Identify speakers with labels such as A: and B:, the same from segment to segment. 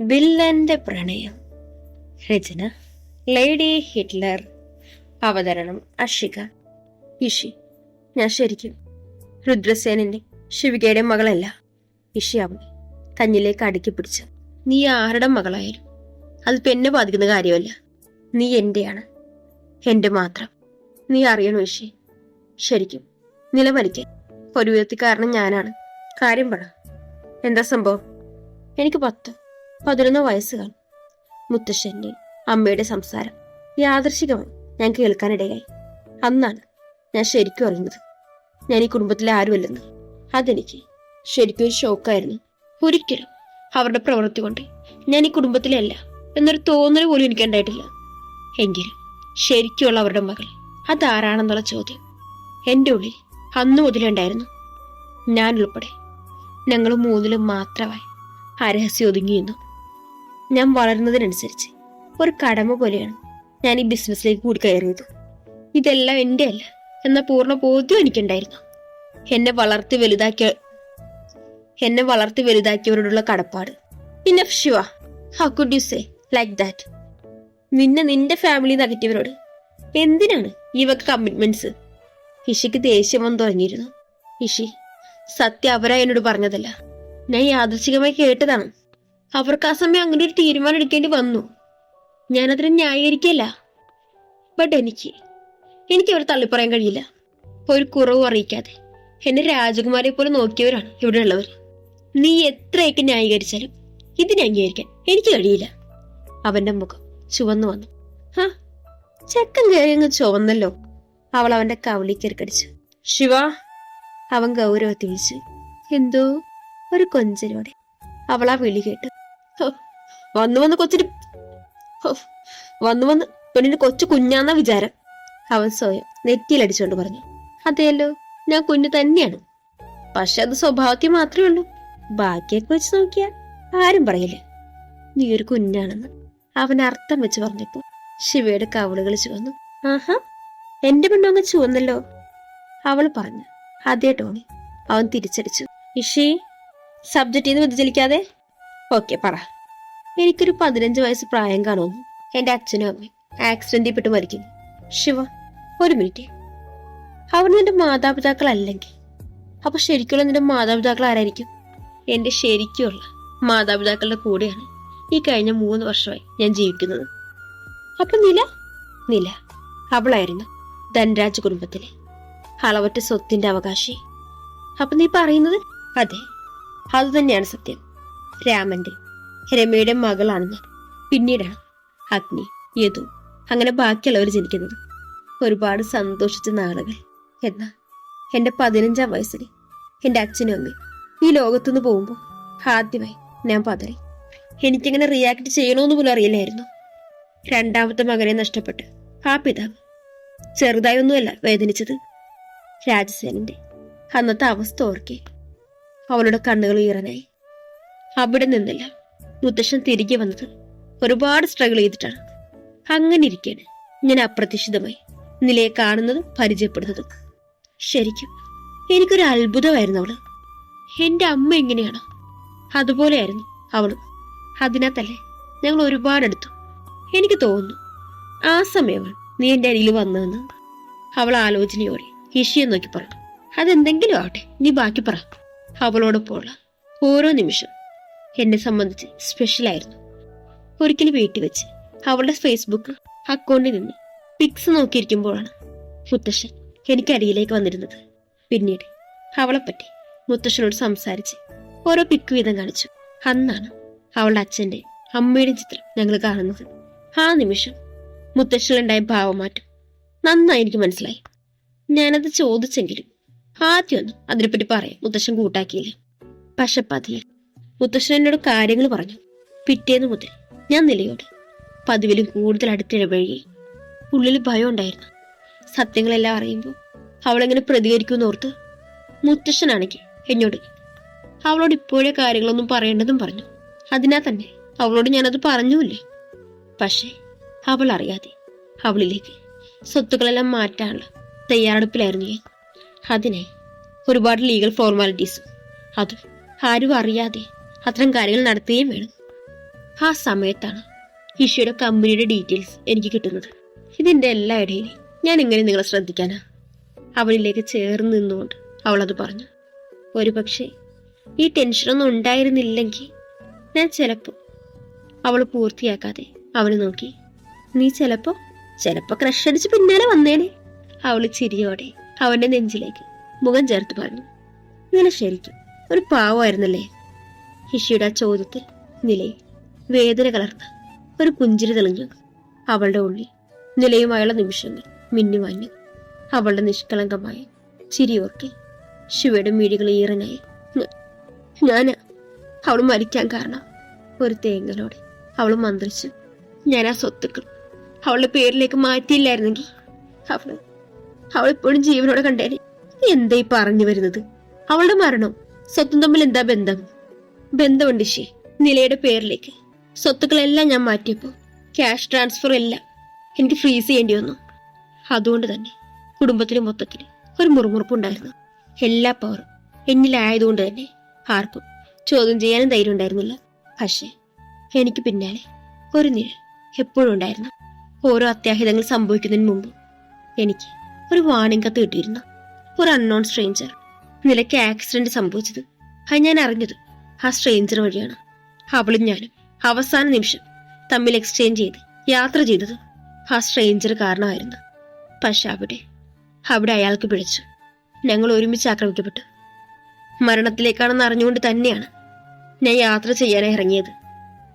A: വില്ലന്റെ പ്രണയം. രചന lady Hitler. അവതരണം അഷിക. ഇഷി ഞാൻ ശരിക്കും രുദ്രസേനന്റെ ശിവികയുടെ മകളല്ല. ഇഷി അവളെ കഞ്ഞിലേക്ക് അടുക്കി പിടിച്ച് നീ ആരുടെ മകളായാലും അത് പെന്നെ ബാധിക്കുന്ന കാര്യമല്ല. നീ എന്റെയാണ്. എന്റെ മാത്രം. നീ അറിയണോ ഇഷി? ശരിക്കും നിലമലിക്കാൻ ഒരു വിധത്തിൽ കാരണം ഞാനാണ്. കാര്യം പറ. എന്താ സംഭവം? എനിക്ക് പത്ത്. പതിനൊന്ന് വയസ്സുകാർ മുത്തശ്ശന്റെ അമ്മയുടെ സംസാരം യാദർശികമായി ഞാൻ കേൾക്കാനിടയായി. അന്നാണ് ഞാൻ ശരിക്കും അറിയുന്നത്. ഞാൻ ഈ കുടുംബത്തിലെ ആരുമല്ലെന്ന്. അതെനിക്ക് ശരിക്കും ഒരു ഷോക്കായിരുന്നു. ഒരിക്കലും അവരുടെ പ്രവൃത്തി കൊണ്ട് ഞാൻ ഈ കുടുംബത്തിലെ അല്ല എന്നൊരു തോന്നൽ പോലും എനിക്ക് ഉണ്ടായിട്ടില്ല. എങ്കിലും ശരിക്കുള്ള അവരുടെ മകൾ അതാരാണെന്നുള്ള ചോദ്യം എന്റെ ഉള്ളിൽ അന്നു മുതലുണ്ടായിരുന്നു ഞാൻ ഉൾപ്പെടെ ഞങ്ങൾ മൂന്നിലും മാത്രമായി ആ രഹസ്യം ഒതുങ്ങിയിരുന്നു ഞാൻ വളരുന്നതിനനുസരിച്ച് ഒരു കടമ പോലെയാണ് ഞാൻ ഈ ബിസിനസ്സിലേക്ക് കൂടി കയറിയത്. ഇതെല്ലാം എന്റെ അല്ല എന്ന പൂർണ ബോധ്യം എനിക്കുണ്ടായിരുന്നു. എന്നെ വളർത്തി വലുതാക്കിയ എന്നെ വളർത്തി വലുതാക്കിയവരോടുള്ള കടപ്പാട്. Enough Shiva how could you say like that നിന്നെ നിന്റെ ഫാമിലി നകറ്റിയവരോട് എന്തിനാണ് ഈ വക കമ്മിറ്റ്മെന്റ്സ് ഇഷിക്ക് ദേഷ്യം വന്ന് തുടങ്ങിയിരുന്നു. ഇഷി സത്യം അവരാ എന്നോട് പറഞ്ഞതല്ല. ഞാൻ യാദൃശികമായി കേട്ടതാണ്. അവർക്ക് ആ സമയം അങ്ങനെ ഒരു തീരുമാനം എടുക്കേണ്ടി വന്നു. ഞാൻ അതിനെ ന്യായീകരിക്കല്ല ബട്ട് എനിക്ക് എനിക്ക് അവരെ തള്ളിപ്പറയാൻ കഴിയില്ല. ഒരു കുറവ് അറിയിക്കാതെ. എന്നെ രാജകുമാരെ പോലെ നോക്കിയവരാണ് ഇവിടെ ഉള്ളവർ നീ എത്രയൊക്കെ ന്യായീകരിച്ചാലും ഇതിനെ അംഗീകരിക്കാൻ എനിക്ക് കഴിയില്ല. അവന്റെ മുഖം ചുവന്നു വന്നു. ഹാ ചക്കൻ കയറി അങ്ങ് ചുവന്നല്ലോ. അവൾ അവന്റെ കവളി കയറിക്കടിച്ചു. ശിവ അവൻ ഗൗരവത്തിൽ വിളിച്ചു. എന്തോ ഒരു കൊഞ്ചലോടെ അവൾ ആ വിളി കേട്ടു. വന്നു വന്ന് കൊച്ചിന് വന്നു വന്ന് പെണ്ണിന് കൊച്ചു കുഞ്ഞാന്ന വിചാരം. അവൻ സ്വയം നെറ്റിയിലടിച്ചുകൊണ്ട് പറഞ്ഞു അതെയല്ലോ ഞാൻ കുഞ്ഞു തന്നെയാണ്. പക്ഷെ അത് സ്വഭാവത്തിൽ മാത്രമേ ഉള്ളൂ. ബാക്കിയൊക്കെ വെച്ച് നോക്കിയാൽ ആരും പറയില്ല. നീ ഒരു കുഞ്ഞാണെന്ന്. അവൻ അർത്ഥം വെച്ച് പറഞ്ഞപ്പോ ശിവയുടെ കവളുകൾ ചുവന്നു ആഹാ എന്റെ പെണ്ണു അങ്ങ് ചുവന്നല്ലോ. അവൾ പറഞ്ഞു അതേ ടോണി അവൻ തിരിച്ചടിച്ചു ഇഷി സബ്ജക്റ്റ് നിന്ന് വ്യതിചലിക്കാതെ? ഓക്കെ പറ. എനിക്കൊരു പതിനഞ്ച് വയസ്സ് പ്രായം കാണോ. എന്റെ അച്ഛനും അമ്മയും ആക്സിഡന്റിൽ പെട്ട് മരിക്കും. ശിവ ഒരു മിനിറ്റ് അവർ നിന്റെ മാതാപിതാക്കൾ അല്ലെങ്കിൽ അപ്പൊ ശരിക്കുള്ള നിന്റെ മാതാപിതാക്കൾ ആരായിരിക്കും? എന്റെ ശരിക്കുള്ള മാതാപിതാക്കളുടെ കൂടെയാണ് ഈ കഴിഞ്ഞ മൂന്ന് വർഷമായി ഞാൻ ജീവിക്കുന്നത്. അപ്പൊ നില? നില. അവളായിരുന്നു ധനരാജ് കുടുംബത്തിലെ അളവറ്റ സ്വത്തിന്റെ അവകാശി. അപ്പൊ നീ പറയുന്നത്? അതെ. അത് തന്നെയാണ് സത്യം. രാമന്റെ രമയുടെ മകളാണെന്ന് പിന്നീടാണ് അഗ്നി യദു അങ്ങനെ ബാക്കിയുള്ളവർ ജനിക്കുന്നത്. ഒരുപാട് സന്തോഷിച്ച നാളുകൾ. എന്നാ എന്റെ പതിനഞ്ചാം വയസ്സിൽ എന്റെ അച്ഛനും അമ്മയും ഈ ലോകത്തുനിന്ന് പോകുമ്പോൾ ആദ്യമായി ഞാൻ പതറി. എനിക്കങ്ങനെ റിയാക്ട് ചെയ്യണമെന്ന് പോലും അറിയില്ലായിരുന്നു. രണ്ടാമത്തെ മകനെ നഷ്ടപ്പെട്ട് ആ പിതാവ് ചെറുതായൊന്നുമല്ല വേദനിച്ചത്. രാജസേനന്റെ അന്നത്തെ അവസ്ഥ ഓർക്കെ അവളുടെ കണ്ണുകൾ ഈറനായി. അവിടെ നിന്നില്ല. മുത്തശ്ശൻ തിരികെ വന്നത് ഒരുപാട് സ്ട്രഗിൾ ചെയ്തിട്ടാണ്. അങ്ങനെ ഇരിക്കാണ് ഞാൻ അപ്രതീക്ഷിതമായി നിലയെ കാണുന്നതും പരിചയപ്പെടുന്നതും. ശരിക്കും എനിക്കൊരു അത്ഭുതമായിരുന്നു അവൾ. എന്റെ അമ്മ എങ്ങനെയാണോ അതുപോലെയായിരുന്നു അവളും. അതിനകത്തല്ലേ ഞങ്ങൾ ഒരുപാട് അടുത്തു എനിക്ക് തോന്നുന്നു ആ സമയമാണ് നീ എന്റെ അരിയിൽ വന്നതെന്ന് അവൾ ആലോചനയോടെ ഇഷിയെ നോക്കി പറഞ്ഞു. അതെന്തെങ്കിലും ആവട്ടെ നീ ബാക്കി പറ. അവളോടൊപ്പമുള്ള ഓരോ നിമിഷം എന്നെ സംബന്ധിച്ച് സ്പെഷ്യലായിരുന്നു ഒരിക്കൽ വീട്ടിൽ വെച്ച് അവളുടെ ഫേസ്ബുക്ക് അക്കൗണ്ടിൽ നിന്ന് പിക്സ് നോക്കിയിരിക്കുമ്പോഴാണ് മുത്തശ്ശൻ എനിക്ക് അരിയിലേക്ക് വന്നിരുന്നത്. പിന്നീട് അവളെപ്പറ്റി മുത്തശ്ശനോട് സംസാരിച്ച് ഓരോ പിക്ക് വീതം കാണിച്ചു. അന്നാണ് അവളുടെ അച്ഛന്റെ അമ്മയുടെ ചിത്രം ഞങ്ങൾ കാണുന്നത്. ആ നിമിഷം മുത്തശ്ശനുണ്ടായ ഭാവമാറ്റം നന്നായി എനിക്ക് മനസ്സിലായി. ഞാനത് ചോദിച്ചെങ്കിലും ആദ്യമൊന്നും അതിനെപ്പറ്റി പറയാൻ മുത്തശ്ശൻ കൂട്ടാക്കിയില്ല. പക്ഷെ പതിയെ മുത്തശ്ശൻ എന്നോട് കാര്യങ്ങൾ പറഞ്ഞു. പിറ്റേന്ന് മുതൽ ഞാൻ നിലയോട്. പതിവിലും കൂടുതൽ അടുത്തിടപഴകി. ഉള്ളിൽ ഭയം ഉണ്ടായിരുന്നു. സത്യങ്ങളെല്ലാം അറിയുമ്പോൾ അവളെങ്ങനെ പ്രതികരിക്കുമെന്ന് ഓർത്ത് മുത്തശ്ശനാണെങ്കിൽ എന്നോട് അവളോട് ഇപ്പോഴേ കാര്യങ്ങളൊന്നും പറയേണ്ടതും പറഞ്ഞു. അതിനാൽ തന്നെ അവളോട് ഞാനത് പറഞ്ഞുമില്ലേ? പക്ഷേ അവൾ അറിയാതെ അവളിലേക്ക് സ്വത്തുക്കളെല്ലാം മാറ്റാനുള്ള തയ്യാറെടുപ്പിലായിരുന്നു ഞാൻ. അതിനെ ഒരുപാട് ലീഗൽ ഫോർമാലിറ്റീസും അതും ആരും അറിയാതെ അത്തരം കാര്യങ്ങൾ നടത്തുകയും വേണം. ആ സമയത്താണ് ഈശോയുടെ കമ്പനിയുടെ ഡീറ്റെയിൽസ് എനിക്ക് കിട്ടുന്നത്. ഇതിന്റെ എല്ലാ ഇടയിൽ ഞാൻ എങ്ങനെ നിങ്ങളെ ശ്രദ്ധിക്കാനാ? അവളിലേക്ക് ചേർന്ന് നിന്നുകൊണ്ട് അവളത് പറഞ്ഞു. ഒരുപക്ഷെ ഈ ടെൻഷനൊന്നും ഉണ്ടായിരുന്നില്ലെങ്കിൽ ഞാൻ ചിലപ്പോൾ അവൾ പൂർത്തിയാക്കാതെ അവന് നോക്കി. നീ ചിലപ്പോൾ ചിലപ്പോൾ ക്രഷ് അടിച്ച് പിന്നാലെ വന്നേനെ. അവൾ ചിരിയോടെ അവന്റെ നെഞ്ചിലേക്ക് മുഖം ചേർത്ത് പറഞ്ഞു. ഇങ്ങനെ ശരിക്കും ഒരു പാവമായിരുന്നല്ലേ? ഹിഷിയുടെ ചോദ്യത്തിൽ നിലയിൽ വേദന കലർന്ന ഒരു പുഞ്ചിരി തെളിഞ്ഞു. അവളുടെ ഉള്ളിൽ നിലയുമായുള്ള നിമിഷങ്ങൾ മിന്നുവാഞ്ഞു അവളുടെ നിഷ്കളങ്കമായ ചിരിയോർക്കി ശിവയുടെ മിഴികൾ ഈറനായി. ഞാൻ അവൾ മരിക്കാൻ കാരണം. ഒരു തേങ്ങലോടെ അവൾ മന്ത്രിച്ചു. ഞാൻ ആ സ്വത്തുക്കൾ. അവളുടെ പേരിലേക്ക് മാറ്റിയില്ലായിരുന്നെങ്കിൽ അവൾ അവളിപ്പോഴും ജീവനോടെ കണ്ടേനെ. എന്താ ഈ പറഞ്ഞു വരുന്നത്? അവളുടെ മരണം സ്വത്തും തമ്മിൽ എന്താ ബന്ധം? ബന്ധമുണ്ട് ഷീ നിലയുടെ പേരിലേക്ക്. സ്വത്തുക്കളെല്ലാം ഞാൻ മാറ്റിയപ്പോൾ ക്യാഷ് ട്രാൻസ്ഫർ എല്ലാം എനിക്ക് ഫ്രീസ് ചെയ്യേണ്ടി വന്നു. അതുകൊണ്ട് തന്നെ കുടുംബത്തിന് മൊത്തത്തിൽ ഒരു മുറുമുറുപ്പുണ്ടായിരുന്നു എല്ലാ പവറും എന്നിലായതുകൊണ്ട് തന്നെ ആർക്കും ചോദ്യം ചെയ്യാനും ധൈര്യം ഉണ്ടായിരുന്നില്ല. പക്ഷേ എനിക്ക് പിന്നാലെ ഒരു നിഴൽ എപ്പോഴും ഉണ്ടായിരുന്നു. ഓരോ അത്യാഹിതങ്ങൾ സംഭവിക്കുന്നതിന് മുമ്പ് എനിക്ക് ഒരു വാണിംഗ് കത്ത് കിട്ടിയിരുന്നു. ഒരു അൺനോൺ സ്ട്രേഞ്ചർ നിലയ്ക്ക് ആക്സിഡന്റ് സംഭവിച്ചത്. അത് ഞാൻ അറിഞ്ഞത് ആ സ്ട്രേഞ്ചർ വഴിയാണ്. അവളും ഞാനും. അവസാന നിമിഷം തമ്മിൽ എക്സ്ചേഞ്ച് ചെയ്ത് യാത്ര ചെയ്തത് ആ സ്ട്രേഞ്ചർ കാരണമായിരുന്നു. പക്ഷെ അവിടെ അവിടെ അയാൾക്ക് പിഴച്ചു. ഞങ്ങൾ ഒരുമിച്ച് ആക്രമിക്കപ്പെട്ടു. മരണത്തിലേക്കാണെന്ന് അറിഞ്ഞുകൊണ്ട് തന്നെയാണ് ഞാൻ യാത്ര ചെയ്യാനായി ഇറങ്ങിയത്.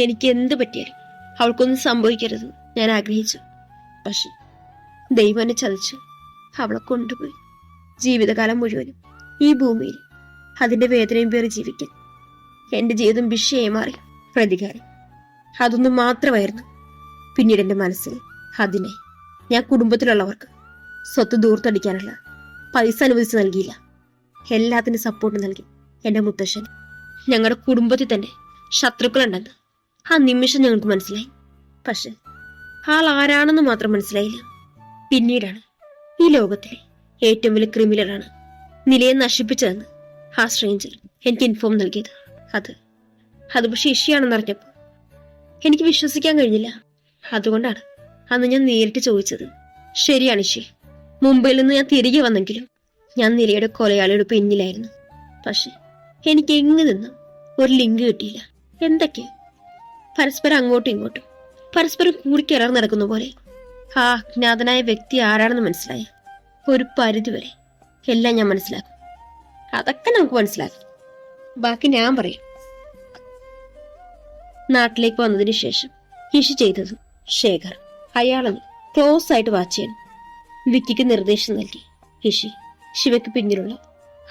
A: എനിക്ക് എന്ത് പറ്റിയാലും അവൾക്കൊന്നും സംഭവിക്കരുത് ഞാൻ ആഗ്രഹിച്ചു. പക്ഷെ ദൈവം എന്നെ ചതിച്ചു. അവളെ കൊണ്ടുപോയി. ജീവിതകാലം മുഴുവനും ഈ ഭൂമിയിൽ അതിന്റെ വേദനയും പേറി ജീവിക്കാൻ എന്റെ ജീവിതം ഭിക്ഷയായി മാറി. പ്രതികാരം അതൊന്നും മാത്രമായിരുന്നു. പിന്നീട് എന്റെ മനസ്സിൽ അതിനെ ഞാൻ കുടുംബത്തിലുള്ളവർക്ക് സ്വത്ത് ദൂർത്തടിക്കാനുള്ള പൈസ അനുവദിച്ച് നൽകിയില്ല. എല്ലാത്തിനും സപ്പോർട്ട് നൽകി. എന്റെ മുത്തശ്ശൻ ഞങ്ങളുടെ കുടുംബത്തിൽ തന്നെ ശത്രുക്കളുണ്ടെന്ന് ആ നിമിഷം ഞങ്ങൾക്ക് മനസ്സിലായി. പക്ഷെ ആൾ ആരാണെന്ന് മാത്രം മനസ്സിലായില്ല. പിന്നീടാണ് ഈ ലോകത്തിലെ ഏറ്റവും വലിയ ക്രിമിനലാണ് നിലയെ നശിപ്പിച്ചതെന്ന് ആ സ്ട്രേഞ്ചർ എനിക്ക് ഇൻഫോം നൽകിയത്. അത്. അത് പക്ഷെ ഇഷ്യാണെന്ന് അറിഞ്ഞപ്പോൾ എനിക്ക് വിശ്വസിക്കാൻ കഴിഞ്ഞില്ല. അതുകൊണ്ടാണ് അന്ന് ഞാൻ നേരിട്ട് ചോദിച്ചത്. ശരിയാണ് ഇഷി മുംബൈയിൽ നിന്ന് ഞാൻ തിരികെ വന്നെങ്കിലും ഞാൻ നിരയുടെ കൊലയാളിയുടെ പിന്നിലായിരുന്നു. പക്ഷെ എനിക്ക് എങ്ങു നിന്നും ഒരു ലിങ്ക് കിട്ടിയില്ല. എന്തൊക്കെ? പരസ്പരം അങ്ങോട്ടും ഇങ്ങോട്ടും പരസ്പരം കൂടിക്കിറർ നടക്കുന്ന പോലെ. ആ അജ്ഞാതനായ വ്യക്തി ആരാണെന്ന് മനസ്സിലായ? ഒരു പരിധിവരെ എല്ലാം ഞാൻ മനസ്സിലാക്കും. അതൊക്കെ നമുക്ക് മനസ്സിലാക്കും. ബാക്കി ഞാൻ പറയും. നാട്ടിലേക്ക് വന്നതിന് ശേഷം കിഷി ചെയ്തത് ശേഖർ. അയാളെ ക്ലോസ് ആയിട്ട് വാച്ച് ചെയ്യണം. വിക്കിക്ക് നിർദ്ദേശം നൽകി. കിഷി ശിവയ്ക്ക് പിന്നിലുള്ള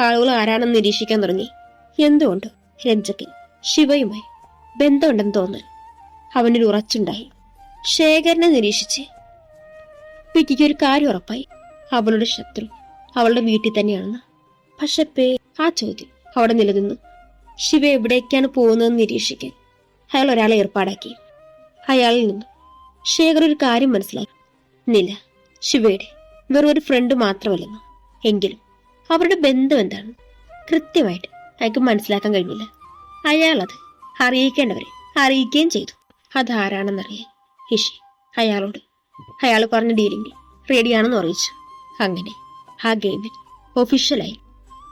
A: ആളുകൾ ആരാണെന്ന് നിരീക്ഷിക്കാൻ തുടങ്ങി. എന്തുകൊണ്ട്? രഞ്ജക്കിൽ ശിവയുമായി ബന്ധമുണ്ടെന്ന് തോന്നൽ. അവനൊരു ഉറച്ചുണ്ടായി. ശേഖരനെ നിരീക്ഷിച്ച് വിക്കിക്ക് ഒരു കാര്യം ഉറപ്പായി. അവളുടെ ശത്രു അവളുടെ വീട്ടിൽ തന്നെയാണെന്ന്. പക്ഷെ പേ ആ ചോദ്യം അവിടെ നിലനിന്നു. ശിവ എവിടേക്കാണ് പോകുന്നതെന്ന് നിരീക്ഷിക്കാൻ. അയാൾ ഒരാളെ ഏർപ്പാടാക്കി. അയാളിൽ നിന്ന് ശേഖർ ഒരു കാര്യം മനസ്സിലാക്കി. നില ശിവയുടെ വെറും ഫ്രണ്ട് മാത്രമല്ലെന്ന്. എങ്കിലും അവരുടെ ബന്ധം എന്താണ്? കൃത്യമായിട്ട് അയാൾക്ക് മനസ്സിലാക്കാൻ കഴിഞ്ഞില്ല. അയാൾ അത് അറിയിക്കേണ്ടവരെ അറിയിക്കുകയും ചെയ്തു. അതാരാണെന്നറിയാൻ ഇഷി അയാളോട് അയാൾ പറഞ്ഞ ഡീലിംഗ് റെഡിയാണെന്ന് അറിയിച്ചു. അങ്ങനെ ആ ഗെയിമിൽ ഒഫീഷ്യലായി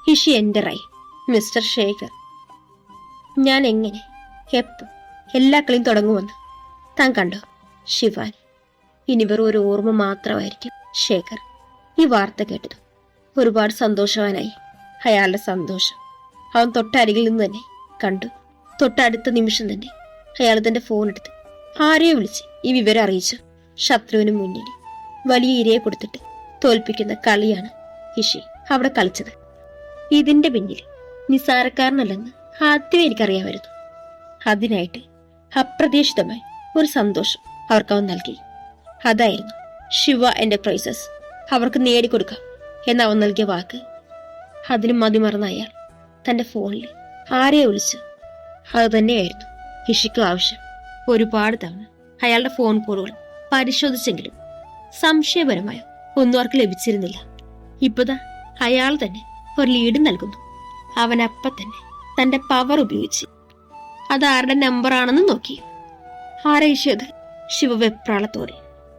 A: ഹിഷി എന്ററായി മിസ്റ്റർ ശേഖർ ഞാൻ എങ്ങനെ എപ്പ് എല്ലാ കളിയും തുടങ്ങുമെന്ന് താൻ കണ്ടോ? ശിവാൻ. ഇനി വെറും ഒരു ഓർമ്മ മാത്രമായിരിക്കും. ശേഖർ ഈ വാർത്ത കേട്ടത് ഒരുപാട് സന്തോഷവാനായി. അയാളുടെ സന്തോഷം അവൻ തൊട്ടരികിൽ നിന്ന് തന്നെ കണ്ടു. തൊട്ടടുത്ത നിമിഷം തന്നെ അയാൾ തന്റെ ഫോൺ എടുത്ത് ആരെയോ വിളിച്ച് ഈ വിവരം അറിയിച്ചു. ശത്രുവിന് മുന്നിൽ വലിയ ഇരയെ കൊടുത്തിട്ട് തോൽപ്പിക്കുന്ന കളിയാണ് ഇഷി അവിടെ കളിച്ചത്. ഇതിന്റെ പിന്നിൽ നിസാരക്കാരനല്ലെന്ന് ആദ്യമേ എനിക്കറിയാമായിരുന്നു. അതിനായിട്ട് അപ്രതീക്ഷിതമായി ഒരു സന്തോഷം അവർക്ക് അവൻ നൽകി. അതായിരുന്നു ശിവ എന്റർപ്രൈസസ് അവർക്ക് നേടിക്കൊടുക്കാം എന്ന് അവൻ നൽകിയ വാക്ക്. അതിന് മതിമറന്ന അയാൾ തന്റെ ഫോണിൽ ആരെയെ വിളിച്ചു. അത് തന്നെയായിരുന്നു ഹിഷിക്കും ആവശ്യം. ഒരുപാട് തവണ അയാളുടെ ഫോൺ കോളുകൾ പരിശോധിച്ചെങ്കിലും സംശയപരമായ ഒന്നും അവർക്ക് ലഭിച്ചിരുന്നില്ല. ഇപ്പതാ അയാൾ തന്നെ ഒരു ലീഡ് നൽകുന്നു. അവൻ അപ്പം തന്നെ തന്റെ പവർ ഉപയോഗിച്ച്. അത് ആരുടെ നമ്പർ ആണെന്ന് നോക്കി. ആരാ ഈശി ശിവ? വെപ്രാളത്തോടെ.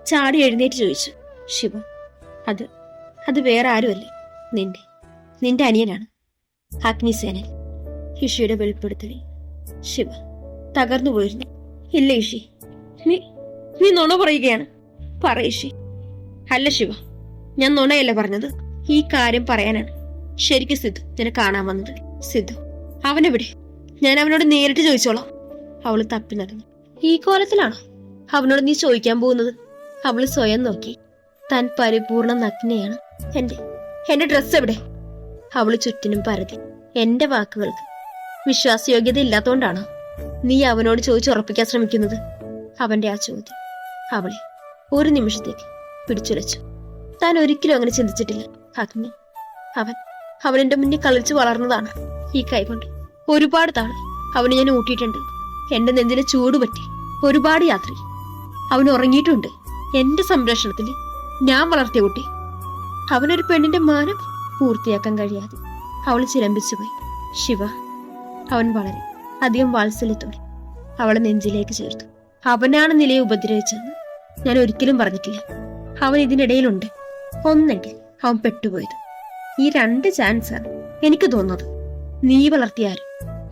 A: ചാടി എഴുന്നേറ്റ് ചോദിച്ചു. ശിവ അത് അത് വേറെ ആരുമല്ലേ. നിന്റെ നിന്റെ അനിയനാണ്. അഗ്നിസേനൻ. ഇഷിയുടെ വെളിപ്പെടുത്തലി. ശിവ തകർന്നു പോയിരുന്നു. ഇല്ല ഇഷി നീ നീ നുണ പറയുകയാണ്. പറ ഇഷി അല്ല ശിവ ഞാൻ നുണയല്ല പറഞ്ഞത്. ഈ കാര്യം പറയാനാണ്. ശരിക്കും സിദ്ധു നിന്നെ കാണാൻ വന്നത് സിദ്ധു. അവനെവിടെ? ഞാൻ അവനോട് നേരിട്ട് ചോദിച്ചോളാം. അവൾ തപ്പി നടന്നു. ഈ കോലത്തിലാണോ? അവനോട് നീ ചോദിക്കാൻ പോകുന്നത്? അവൾ സ്വയം നോക്കി. താൻ പരിപൂർണ നഗ്നയാണ്. എന്റെ എന്റെ ഡ്രസ്സ് എവിടെ? അവൾ ചുറ്റിനും പരതി എന്റെ വാക്കുകൾക്ക്. വിശ്വാസയോഗ്യത ഇല്ലാത്തോണ്ടാണോ നീ അവനോട് ചോദിച്ചുറപ്പിക്കാൻ ശ്രമിക്കുന്നത്? അവന്റെ ആ ചോദ്യം അവളെ ഒരു നിമിഷത്തേക്ക് പിടിച്ചുലച്ചു. താൻ ഒരിക്കലും അങ്ങനെ ചിന്തിച്ചിട്ടില്ല അഗ്നി. അവൻ എന്റെ മുന്നിൽ കളിച്ചു വളർന്നതാണ് ഈ കൈകൊണ്ട്. ഒരുപാട് തവണ അവന് ഞാൻ ഊട്ടിയിട്ടുണ്ട്. എന്റെ നെഞ്ചിലെ ചൂട് പറ്റി. ഒരുപാട് യാത്രി. അവൻ ഉറങ്ങിയിട്ടുണ്ട്. എന്റെ സംരക്ഷണത്തിൽ ഞാൻ വളർത്തിയ കുട്ടി. അവനൊരു പെണ്ണിന്റെ മാനം പൂർത്തിയാക്കാൻ കഴിയാതെ അവൾ ചിലമ്പിച്ചു പോയി. ശിവ അവൻ വളരെ അധികം വാത്സല്യത്തോടെ അവളെ നെഞ്ചിലേക്ക് ചേർത്തു. അവനാണ് നിലയെ ഉപദ്രവിച്ചതെന്ന് ഞാൻ ഒരിക്കലും പറഞ്ഞിട്ടില്ല. അവൻ ഇതിനിടയിലുണ്ട്. ഒന്നെങ്കിൽ അവൻ പെട്ടുപോയത്. ഈ രണ്ട് ചാൻസാണ് എനിക്ക് തോന്നുന്നത്. നീ വളർത്തിയാൽ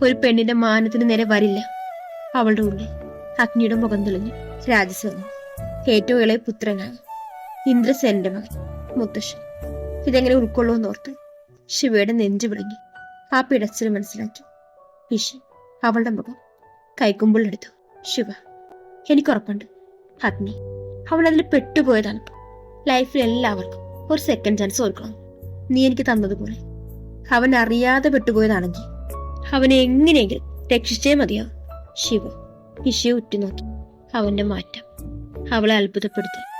A: ഒരു പെണ്ണിന്റെ മാനത്തിന് നേരെ വരില്ല. അവളുടെ ഉള്ളിൽ അഗ്നിയുടെ മുഖം തെളിഞ്ഞു രാജസ്വർണം ഏറ്റവും ഇളയ പുത്രനാണ് ഇന്ദ്രസേനന്റെ മകൻ മുത്തശ്ശൻ. ഇതെങ്ങനെ ഉൾക്കൊള്ളുമെന്നോർത്ത് ശിവയുടെ നെഞ്ചു വിളങ്ങി ആ പിടച്ചിൽ മനസ്സിലാക്കി. വിഷി അവളുടെ മുഖം കൈക്കുമ്പിളെടുത്തു ശിവ എനിക്കുറപ്പുണ്ട് അഗ്നി അവൾ അതിൽ പെട്ടുപോയതാണ്. ലൈഫിൽ എല്ലാവർക്കും ഒരു സെക്കൻഡ് ചാൻസ് ഓർക്കണം. നീ എനിക്ക് തന്നതുപോലെ അവൻ അറിയാതെ പെട്ടുപോയതാണെങ്കിൽ അവനെ എങ്ങനെയെങ്കിലും രക്ഷിച്ചേ മതിയാവും. ശിവ ഇശയെ ഉറ്റുനോക്കി. അവന്റെ മാറ്റം അവളെ അത്ഭുതപ്പെടുത്തി.